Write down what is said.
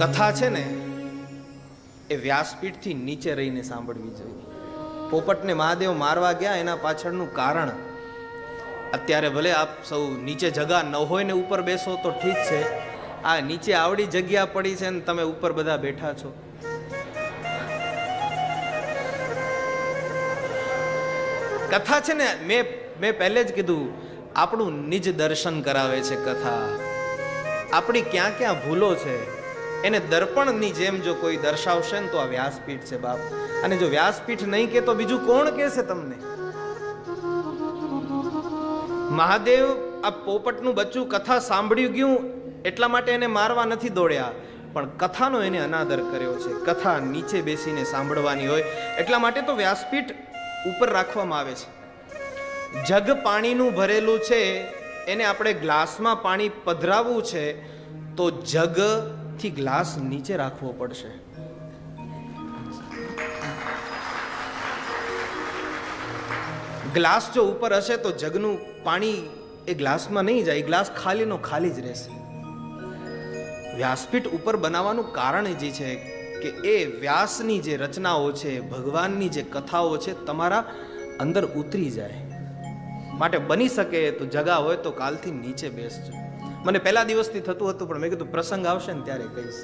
કથા છે ને, એ વ્યાસપીઠથી નીચે રહીને સાંભળવી જોઈએ. પોપટને મહાદેવ મારવા ગયા, એના પાછળનું કારણ, અત્યારે ભલે આપ સૌ નીચે જગા ન હોય ને ઉપર બેસો તો ઠીક છે. આ નીચે આવડી જગ્યા પડી છે ને તમે ઉપર બધા બેઠા છો. કથા છે ને, મેં મેં પહેલે જ કીધું, આપણું નિજ દર્શન કરાવે છે કથા. આપણી ક્યાં ક્યાં ભૂલો છે. એને દર્પણની જેમ જો કોઈ દર્શાવશે ને તો આ વ્યાસપીઠ છે બાપ. અને જો વ્યાસપીઠ નહીં કે તો બીજું કોણ કહેશે તમને? મહાદેવ આ પોપટનું બચ્ચું કથા સાંભળ્યું ગયું, એટલા માટે એને મારવા નથી દોડ્યા. પણ કથાનો એને અનાદર કર્યો છે. કથા નીચે બેસીને સાંભળવાની હોય, એટલા માટે તો વ્યાસપીઠ ઉપર રાખવામાં આવે છે. જગ પાણીનું ભરેલું છે, એને આપણે ગ્લાસમાં પાણી પધરાવવું છે, તો જગથી ગ્લાસ નીચે રાખવો પડશે. ગ્લાસ જો ઉપર હશે તો જગનું પાણી એ ગ્લાસમાં નહીં જાય ગ્લાસ ખાલીનો ખાલી જ રહેશે. વ્યાસપીઠ ઉપર બનાવવાનું કારણ જે છે કે એ વ્યાસની જે રચનાઓ છે, ભગવાનની જે કથાઓ છે, તમારા અંદર ઉતરી જાય. માટે બની શકે તો જગા હોય તો કાલથી નીચે બેસજો. મને પહેલા દિવસથી થતું હતું પણ મેં કીધું પ્રસંગ આવશે ને ત્યારે કહીશ.